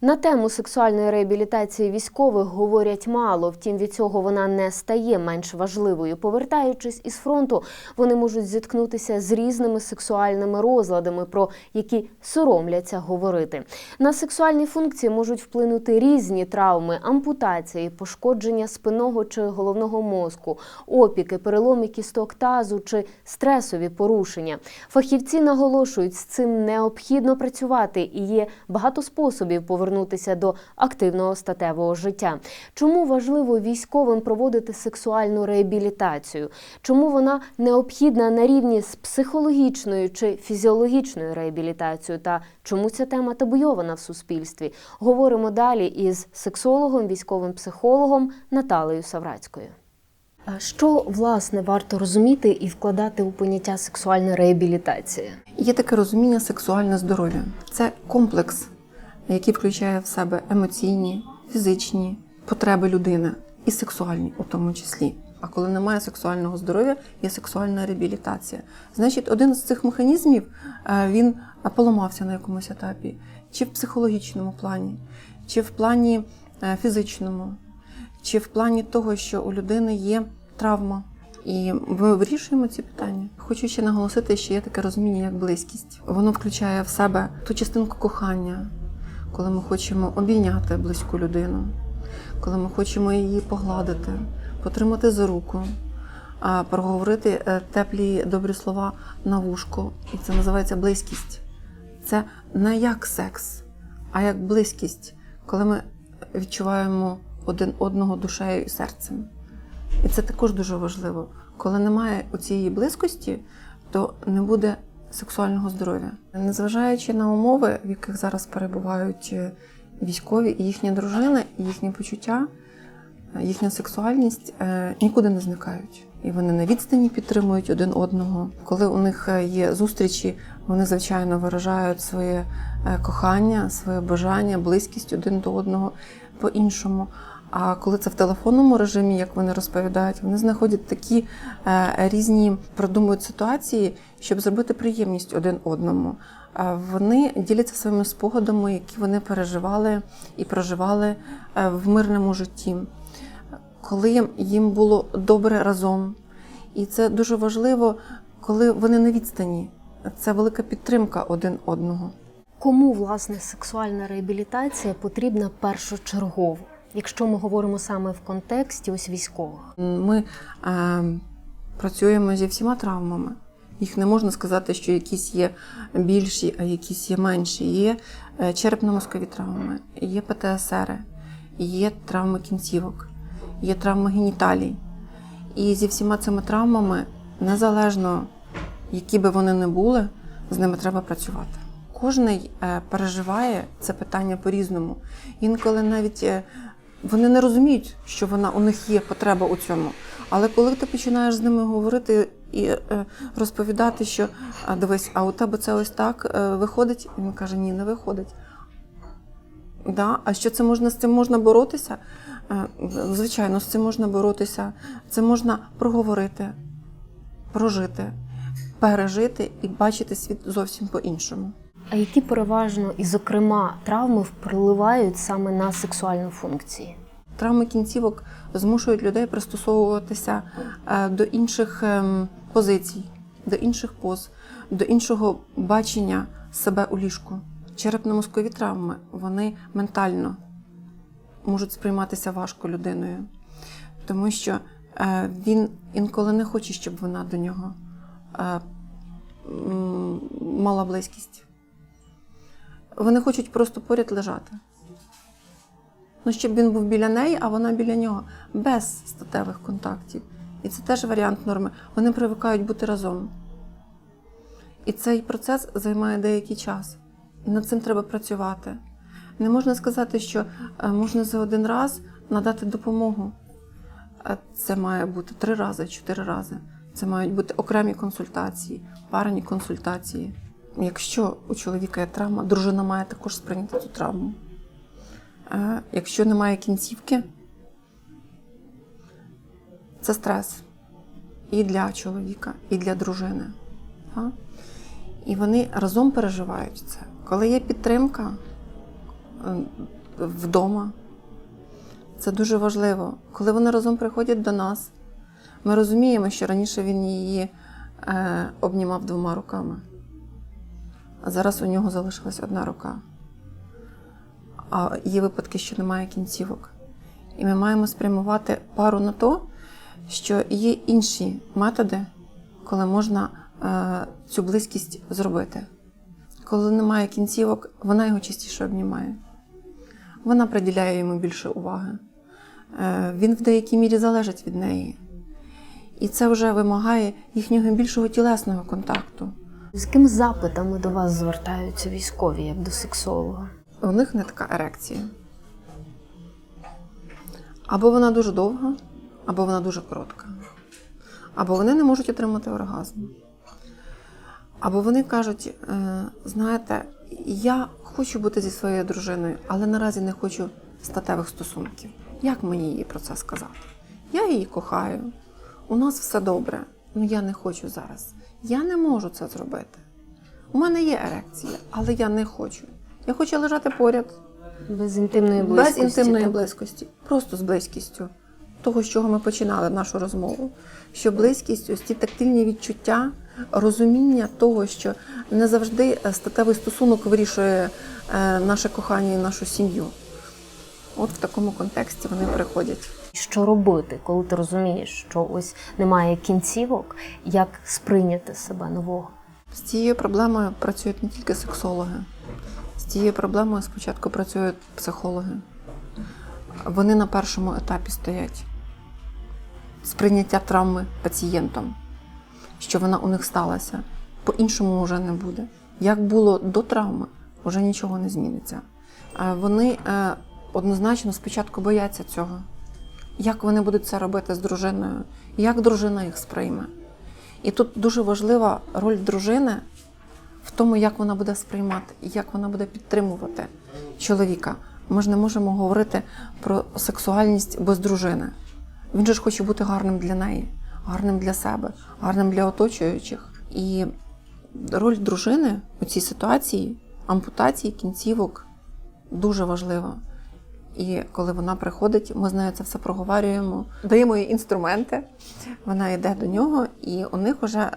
На тему сексуальної реабілітації військових говорять мало, втім від цього вона не стає менш важливою. Повертаючись із фронту, вони можуть зіткнутися з різними сексуальними розладами, про які соромляться говорити. На сексуальні функції можуть вплинути різні травми, ампутації, пошкодження спинного чи головного мозку, опіки, переломи кісток тазу чи стресові порушення. Фахівці наголошують, з цим необхідно працювати і є багато способів повернутися до активного статевого життя. Чому важливо військовим проводити сексуальну реабілітацію? Чому вона необхідна на рівні з психологічною чи фізіологічною реабілітацією? Та чому ця тема табуйована в суспільстві? Говоримо далі із сексологом, військовим психологом Наталею Саврацькою. Що власне варто розуміти і вкладати у поняття сексуальна реабілітація? Є таке розуміння сексуальне здоров'я. Це комплекс, який включає в себе емоційні, фізичні потреби людини і сексуальні у тому числі. А коли немає сексуального здоров'я, є сексуальна реабілітація. Значить, один з цих механізмів е, він поламався на якомусь етапі, чи в психологічному плані, чи в плані е, фізичному, чи в плані того, що у людини є травма. І ми вирішуємо ці питання. Хочу ще наголосити, що є таке розуміння, як близькість. Воно включає в себе ту частинку кохання, коли ми хочемо обійняти близьку людину, коли ми хочемо її погладити, потримати за руку, проговорити е, теплі добрі слова на вушко. І це називається близькість. Це не як секс, а як близькість, коли ми відчуваємо один одного душею і серцем. І це також дуже важливо. Коли немає у цієї близькості, то не буде сексуального здоров'я. Незважаючи на умови, в яких зараз перебувають е, військові і їхні дружини, і їхні почуття, е, їхня сексуальність е, нікуди не зникають. І вони на відстані підтримують один одного. Коли у них є зустрічі, вони звичайно виражають своє кохання, своє бажання, близькість один до одного по-іншому. А коли це в телефонному режимі, як вони розповідають, вони знаходять такі е, різні продумують ситуації, щоб зробити приємність один одному. Вони діляться своїми спогадами, які вони переживали і проживали е, в мирному житті, коли їм було добре разом. І це дуже важливо, коли вони на відстані. Це велика підтримка один одного. Кому власне сексуальна реабілітація потрібна першочергово, якщо ми говоримо саме в контексті ось військових? Ми е, працюємо зі всіма травмами. Їх не можна сказати, що якісь є більші, а якісь є менші. Є е, черепно-мозкові травми, є ПТСР, є травми кінцівок, є травми геніталій. І зі всіма цими травмами, незалежно які би вони не були, з ними треба працювати. Кожний е, переживає це питання по-різному. Інколи навіть е, вони не розуміють, що вона у них є потреба у цьому. Але коли ти починаєш з ними говорити і е, розповідати, що а, дивись, а у тебе це ось так е, виходить, він каже, ні, не виходить. Да? А що це можна з цим можна боротися? Е, Звичайно, з цим можна боротися. Це можна проговорити, прожити, пережити і бачити світ зовсім по-іншому. А які переважно і, зокрема, травми впливають саме на сексуальні функції? Травми кінцівок змушують людей пристосовуватися е, до інших ем, позицій, до інших поз, до іншого бачення себе у ліжку. Черепно-мозкові травми вони ментально можуть сприйматися важко людиною, тому що е, він інколи не хоче, щоб вона до нього е, мала близькість. Вони хочуть просто поряд лежати. Ну, щоб він був біля неї, а вона біля нього, без статевих контактів. І це теж варіант норми. Вони привикають бути разом. І цей процес займає деякий час. І над цим треба працювати. Не можна сказати, що е, можна за один раз надати допомогу. Е, Це має бути три рази, чотири рази. Це мають бути окремі консультації, парні консультації. Якщо у чоловіка є травма, дружина має також сприйняти цю травму. Е, Якщо немає кінцівки, це стрес і для чоловіка, і для дружини. Так? І вони разом переживають це. Коли є підтримка, вдома. Це дуже важливо. Коли вони разом приходять до нас, ми розуміємо, що раніше він її е, обнімав двома руками, а зараз у нього залишилась одна рука. А є випадки, що немає кінцівок. І ми маємо спрямувати пару на то, що є інші методи, коли можна е, цю близькість зробити. Коли немає кінцівок, вона його частіше обнімає. Вона приділяє йому більше уваги. Е, Він в деякій мірі залежить від неї. І це вже вимагає їхнього більшого тілесного контакту. З якими запитами до вас звертаються військові, як до сексолога? У них не така ерекція. Або вона дуже довга, або вона дуже коротка. Або вони не можуть отримати оргазм. Або вони кажуть: е, знаєте, я хочу бути зі своєю дружиною, але наразі не хочу статевих стосунків. Як мені їй про це сказати? Я її кохаю, у нас все добре, але я не хочу зараз. Я не можу це зробити. У мене є ерекція, але я не хочу. Я хочу лежати поряд, Без інтимної близькості. без інтимної так? близькості, просто з близькістю. Того, з чого ми починали нашу розмову. Що близькість, ось ті тактильні відчуття, розуміння того, що не завжди е, статевий стосунок вирішує е, наше кохання і нашу сім'ю. От в такому контексті вони приходять. Що робити, коли ти розумієш, що ось немає кінцівок, як сприйняти себе нового? З цією проблемою працюють не тільки сексологи. З цією проблемою спочатку працюють психологи. Вони на першому етапі стоять сприйняття травми пацієнтом, що вона у них сталася. По-іншому вже не буде. Як було до травми, вже нічого не зміниться. Е, Вони е, однозначно спочатку бояться цього. Як вони будуть це робити з дружиною, як дружина їх сприйме. І тут дуже важлива роль дружини в тому, як вона буде сприймати як вона буде підтримувати чоловіка. Ми ж не можемо говорити про сексуальність без дружини. Він же ж хоче бути гарним для неї, гарним для себе, гарним для оточуючих. І роль дружини у цій ситуації, ампутації кінцівок, дуже важлива. І коли вона приходить, ми з нею це все проговорюємо, даємо їй інструменти. Вона йде до нього, і у них вже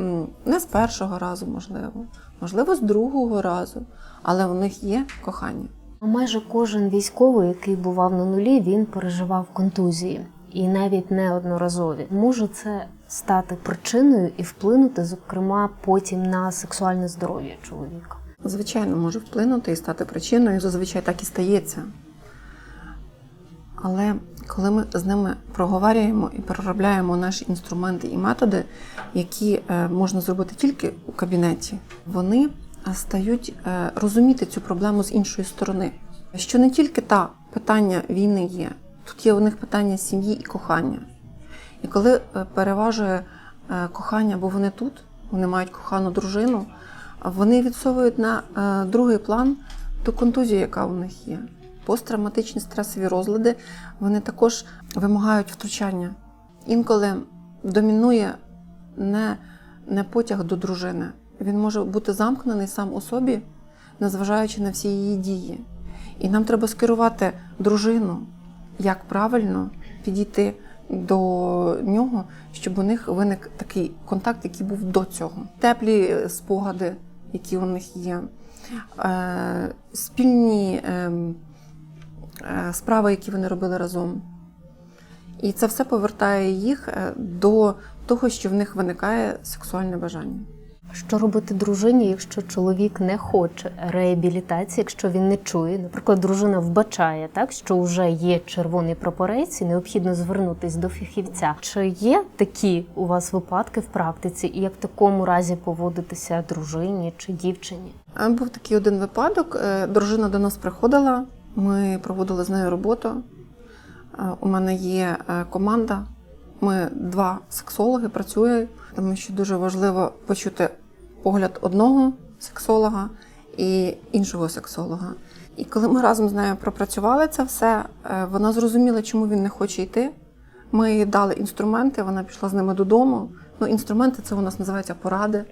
м, не з першого разу, можливо, можливо, з другого разу, але у них є кохання. Майже кожен військовий, який бував на нулі, він переживав контузії. І навіть неодноразові може це стати причиною і вплинути, зокрема, потім на сексуальне здоров'я чоловіка. Звичайно, може вплинути і стати причиною, зазвичай так і стається. Але коли ми з ними проговорюємо і переробляємо наші інструменти і методи, які е, можна зробити тільки у кабінеті, вони е, стають е, розуміти цю проблему з іншої сторони. Що не тільки та питання війни є, тут є у них питання сім'ї і кохання. І коли переважує кохання, бо вони тут, вони мають кохану дружину, вони відсовують на другий план ту контузію, яка у них є. Посттравматичні стресові розлади вони також вимагають втручання. Інколи домінує не, не потяг до дружини. Він може бути замкнений сам у собі, незважаючи на всі її дії. І нам треба скерувати дружину, як правильно підійти до нього, щоб у них виник такий контакт, який був до цього. Теплі спогади, які у них є, е, спільні е, е, справи, які вони робили разом. І це все повертає їх е, до того, що в них виникає сексуальне бажання. Що робити дружині, якщо чоловік не хоче реабілітації, якщо він не чує? Наприклад, дружина вбачає так, що вже є червоний прапорець і необхідно звернутись до фахівця. Чи є такі у вас випадки в практиці, і як в такому разі поводитися дружині чи дівчині? Е, Був такий один випадок. Е, Дружина до нас приходила, ми проводили з нею роботу. Е, У мене є е, команда. Ми два сексологи працюємо, тому що дуже важливо почути погляд одного сексолога і іншого сексолога. І коли ми разом з нею пропрацювали це все, е, вона зрозуміла, чому він не хоче йти. Ми їй дали інструменти, вона пішла з ними додому. Ну, інструменти це у нас називається поради.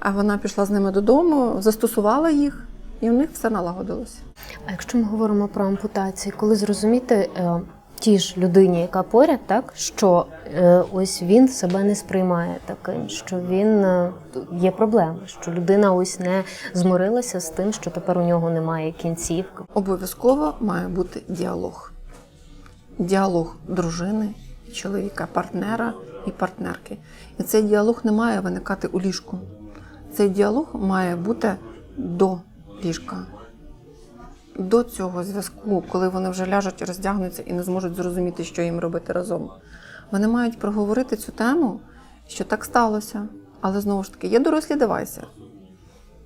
А вона пішла з ними додому, застосувала їх і в них все налагодилося. А якщо ми говоримо про ампутації, коли зрозуміти е, тій ж людині, яка поряд, так що е, ось він себе не сприймає таким, що він е, є проблеми, що людина ось не змирилася з тим, що тепер у нього немає кінцівки. Обов'язково має бути діалог. Діалог дружини, чоловіка, партнера і партнерки. І цей діалог не має виникати у ліжку. Цей діалог має бути до ліжка. До цього зв'язку, коли вони вже ляжуть, роздягнуться і не зможуть зрозуміти, що їм робити разом. Вони мають проговорити цю тему, що так сталося. Але знову ж таки, є дорослі девайси.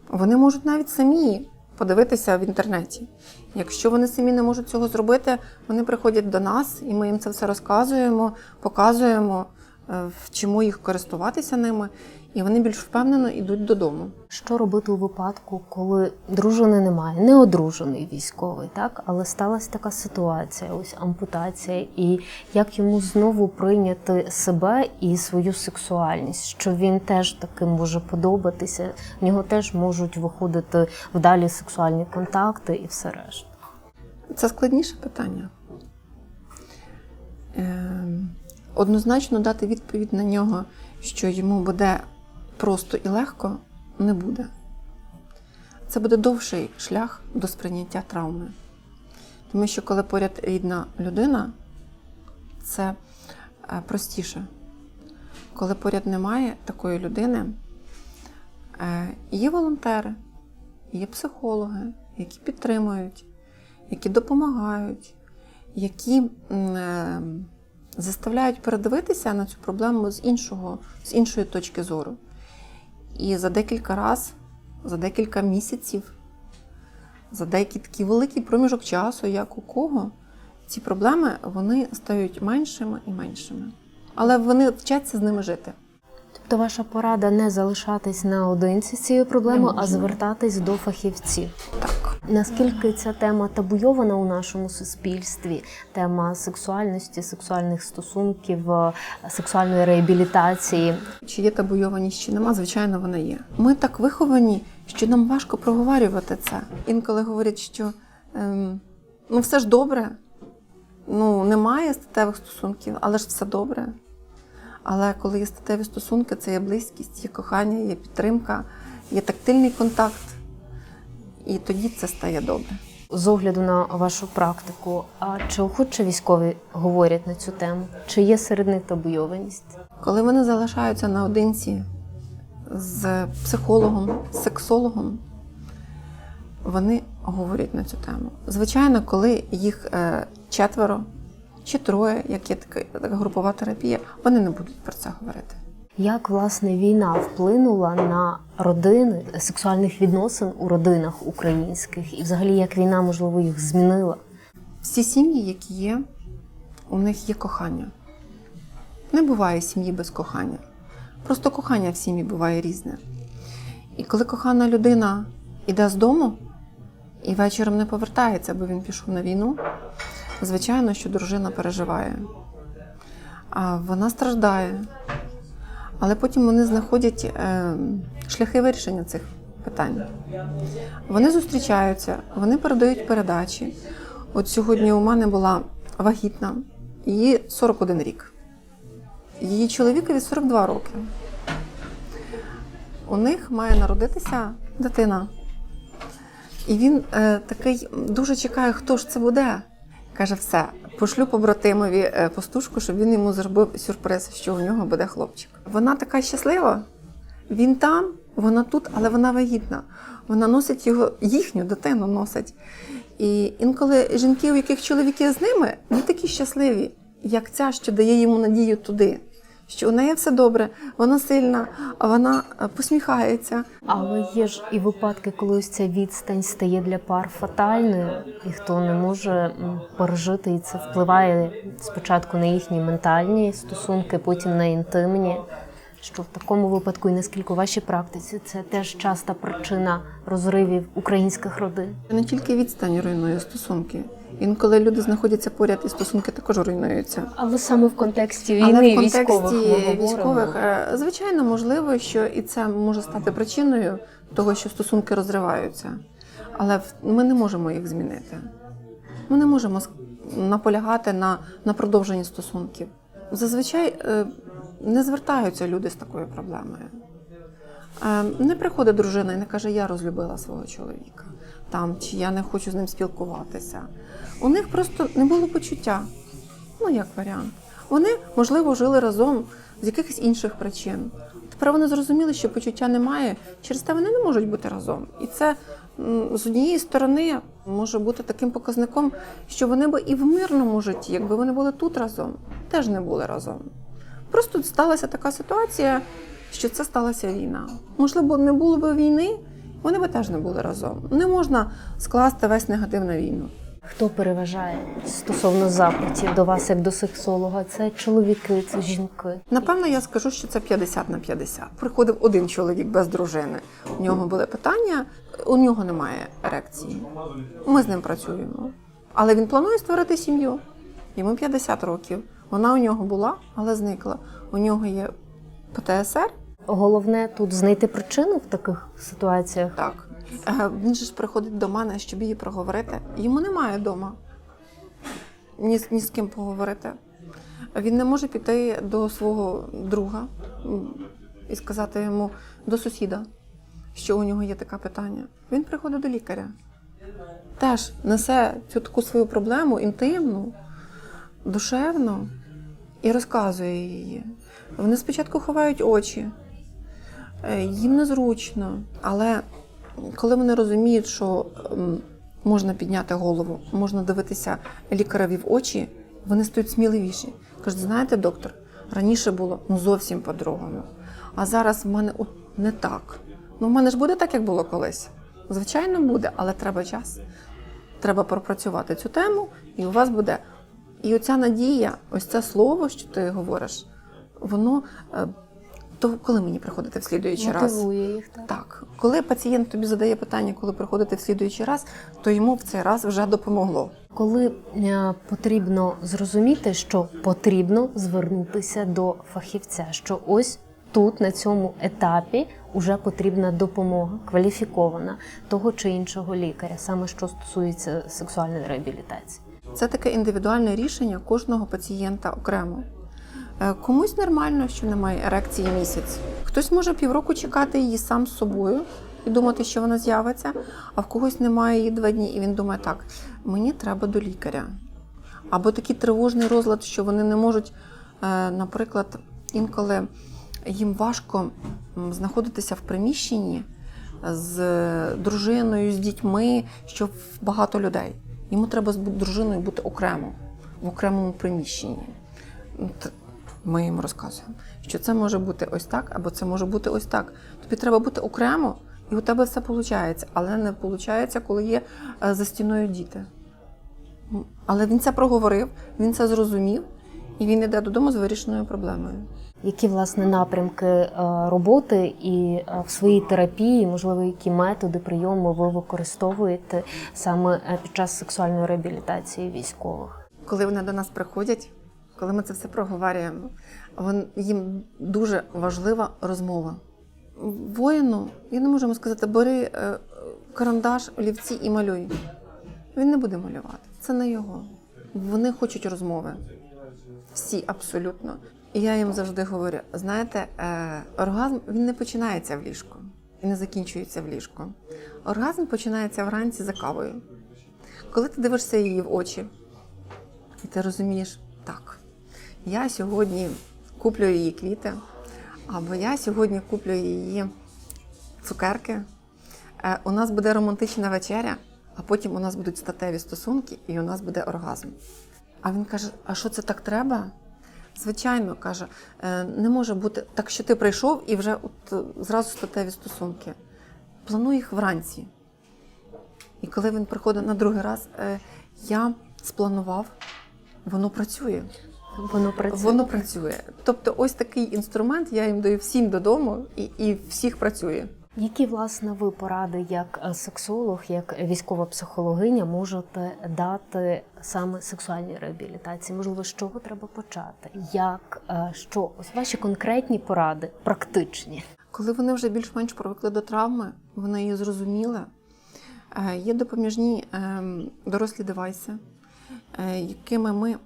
Вони можуть навіть самі подивитися в інтернеті. Якщо вони самі не можуть цього зробити, вони приходять до нас, і ми їм це все розказуємо, показуємо, е, вчимо їх користуватися ними, і вони більш впевнено йдуть додому. Що робити у випадку, коли дружини немає, не одружений військовий, так але сталася така ситуація, ось ампутація, і як йому знову прийняти себе і свою сексуальність, що він теж таким може подобатися, в нього теж можуть виходити вдалі сексуальні контакти і все решта. Це складніше питання. Ем, Однозначно дати відповідь на нього, що йому буде просто і легко, не буде. Це буде довший шлях до сприйняття травми. Тому що коли поряд рідна людина, це е, простіше. Коли поряд немає такої людини, е, є волонтери, є психологи, які підтримують, які допомагають, які е, заставляють передивитися на цю проблему з іншого, з іншої точки зору. І за декілька разів, за декілька місяців, за деякий такий великий проміжок часу, як у кого, ці проблеми вони стають меншими і меншими. Але вони вчаться з ними жити. Тобто ваша порада не залишатись наодинці з цією проблемою, а звертатись до фахівців. Так. Наскільки ця тема табуйована у нашому суспільстві? Тема сексуальності, сексуальних стосунків, е, сексуальної реабілітації. Чи є табуйованість, чи нема, звичайно, вона є. Ми так виховані, що нам важко проговорювати це. Інколи говорять, що ем, ну все ж добре, ну немає статевих стосунків, але ж все добре. Але коли є статеві стосунки, це є близькість, є кохання, є підтримка, є тактильний контакт. І тоді це стає добре. З огляду на вашу практику, а чи охоче військові говорять на цю тему? Чи є серед них табуйованість? Коли вони залишаються наодинці з психологом, з сексологом, вони говорять на цю тему. Звичайно, коли їх е, четверо чи троє, як є така групова терапія, вони не будуть про це говорити. Як власне війна вплинула на родини сексуальних відносин у родинах українських, і взагалі як війна можливо їх змінила? Всі сім'ї, які є, у них є кохання. Не буває сім'ї без кохання. Просто кохання в сім'ї буває різне. І коли кохана людина йде з дому і вечором не повертається, бо він пішов на війну, звичайно, що дружина переживає. А вона страждає. Але потім вони знаходять е, шляхи вирішення цих питань. Вони зустрічаються, вони передають передачі. От сьогодні у мене була вагітна, їй 41 рік. Її чоловікові 42 роки. У них має народитися дитина. І він е, такий дуже чекає, хто ж це буде. Каже, все, пошлю побратимові постушку, пастушку, щоб він йому зробив сюрприз, що у нього буде хлопчик. Вона така щаслива. Він там, вона тут, але вона вагітна. Вона носить його, їхню дитину носить. І інколи жінки, у яких чоловіки з ними, не такі щасливі, як ця, що дає йому надію туди. Що у неї все добре, вона сильна, вона е, посміхається. Але є ж і випадки, коли ось ця відстань стає для пар фатальною, і хто не може пережити, і це впливає спочатку на їхні ментальні стосунки, потім на інтимні. Що в такому випадку, і наскільки у вашій практиці, це теж часта причина розривів українських родин. Не тільки відстань руйнує стосунки. Інколи люди знаходяться поряд, і стосунки також руйнуються. Але саме в контексті Але в контексті військових військових, е, звичайно, можливо, що і це може стати причиною того, що стосунки розриваються. Але ми не можемо їх змінити. Ми не можемо наполягати на, на продовженні стосунків. Зазвичай е, не звертаються люди з такою проблемою. Е, Не приходить дружина і не каже, я розлюбила свого чоловіка, там, чи я не хочу з ним спілкуватися. У них просто не було почуття. Ну, як варіант. Вони, можливо, жили разом з якихось інших причин. Тепер вони зрозуміли, що почуття немає, через те вони не можуть бути разом. І це з однієї сторони може бути таким показником, що вони би і в мирному житті, якби вони були тут разом, теж не були разом. Просто сталася така ситуація, що це сталася війна. Можливо, не було б війни, вони би теж не були разом. Не можна скласти весь негатив на війну. Хто переважає стосовно запитів до вас як до сексолога? Це чоловіки, це жінки. Напевно, я скажу, що це 50 на 50. Приходив один чоловік без дружини. У нього були питання, у нього немає ерекції. Ми з ним працюємо. Але він планує створити сім'ю. Йому 50 років. Вона у нього була, але зникла. У нього є ПТСР. Головне тут знайти причину в таких ситуаціях. Так. Е, Він же ж приходить до мене, щоб її проговорити. Йому немає вдома. Ні, ні з ким поговорити. Він не може піти до свого друга і сказати йому до сусіда, що у нього є таке питання. Він приходить до лікаря. Теж несе цю таку свою проблему інтимну, душевну і розказує її. Вони спочатку ховають очі, Е, їм незручно, але коли вони розуміють, що можна підняти голову, можна дивитися лікареві в очі, вони стають сміливіші. Кажуть, знаєте, доктор, раніше було ну зовсім по-другому. А зараз в мене от не так. Ну, в мене ж буде так, як було колись. Звичайно, буде, але треба час. Треба пропрацювати цю тему, і у вас буде. І оця надія, ось це слово, що ти говориш, воно. е, То коли мені приходити в слідуючий раз? Мотивує їх так. Так, коли пацієнт тобі задає питання, коли приходити в слідуючий раз, то йому в цей раз вже допомогло. Коли е, потрібно зрозуміти, що потрібно звернутися до фахівця, що ось тут, на цьому етапі, вже потрібна допомога кваліфікована того чи іншого лікаря, саме що стосується сексуальної реабілітації. Це таке індивідуальне рішення кожного пацієнта окремо. Е, Комусь нормально, що немає ерекції місяць. Хтось може півроку чекати її сам з собою і думати, що вона з'явиться, а в когось немає її два дні, і він думає, так, мені треба до лікаря. Або такий тривожний розлад, що вони не можуть, е, наприклад, інколи їм важко знаходитися в приміщенні з дружиною, з дітьми, що багато людей. Йому треба з дружиною бути окремо, в окремому приміщенні. Ми їм розказуємо, що це може бути ось так, або це може бути ось так. Тобі треба бути окремо, і у тебе все виходить, але не виходить, коли є е, за стіною діти. Але він це проговорив, він це зрозумів, і він йде додому з вирішеною проблемою. Які власне напрямки е, роботи і е, в своїй терапії, можливо, які методи прийому ви використовуєте саме е, під час сексуальної реабілітації військових? Коли вони до нас приходять, коли ми це все проговорюємо, вон- їм дуже важлива розмова. Воїну, я не можу йому сказати, бери карандаш, олівці і малюй. Він не буде малювати. Це не його. Вони хочуть розмови. Всі абсолютно. І я їм завжди говорю: знаєте, е, оргазм він не починається в ліжку і не закінчується в ліжку. Оргазм починається вранці за кавою. Коли ти дивишся її в очі, і ти розумієш, так, я сьогодні куплю її квіти, або я сьогодні куплю її цукерки. Е, У нас буде романтична вечеря, а потім у нас будуть статеві стосунки, і у нас буде оргазм. А він каже: А що це так треба? Звичайно, каже, «е, не може бути так, що ти прийшов і вже от е, зразу статеві стосунки. Плануй їх вранці. І коли він приходить на другий раз, е, я спланував, воно працює. Воно працює. Воно працює. Тобто, ось такий інструмент я їм даю всім додому, і, і всіх працює. Які власне ви поради як е, сексолог, як військова психологиня можете дати саме сексуальній реабілітації? Можливо, з чого треба почати? Як е, що? Ось ваші конкретні поради, практичні. Коли вони вже більш-менш привикли до травми, вони її зрозуміли, Е, Є допоміжні ем, дорослі девайси, якими ми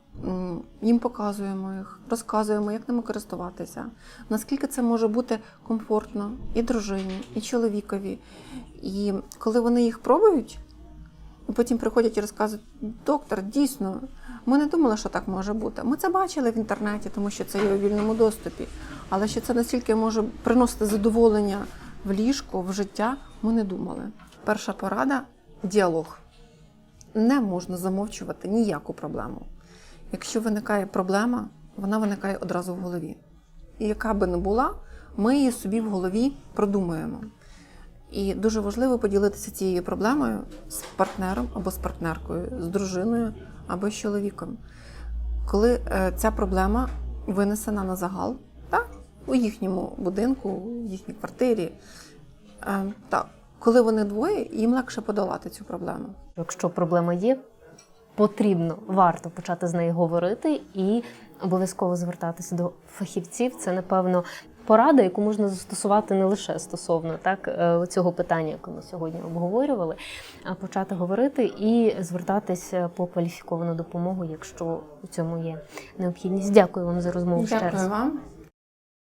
їм показуємо їх, розказуємо, як ними користуватися, наскільки це може бути комфортно і дружині, і чоловікові. І коли вони їх пробують, потім приходять і розказують, доктор, дійсно, ми не думали, що так може бути. Ми це бачили в інтернеті, тому що це є у вільному доступі. Але що це настільки може приносити задоволення в ліжко, в життя, ми не думали. Перша порада діалог. Не можна замовчувати ніяку проблему. Якщо виникає проблема, вона виникає одразу в голові. І яка би не була, ми її собі в голові продумуємо. І дуже важливо поділитися цією проблемою з партнером або з партнеркою, з дружиною або з чоловіком. Коли е, ця проблема винесена на загал, так, у їхньому будинку, у їхній квартирі, е, так, коли вони двоє, їм легше подолати цю проблему. Якщо проблема є, потрібно, варто почати з нею говорити і обов'язково звертатися до фахівців. Це, напевно, порада, яку можна застосувати не лише стосовно так е, цього питання, яке ми сьогодні обговорювали, а почати говорити і звертатися по кваліфіковану допомогу, якщо у цьому є необхідність. Дякую вам за розмову ще раз. Вам.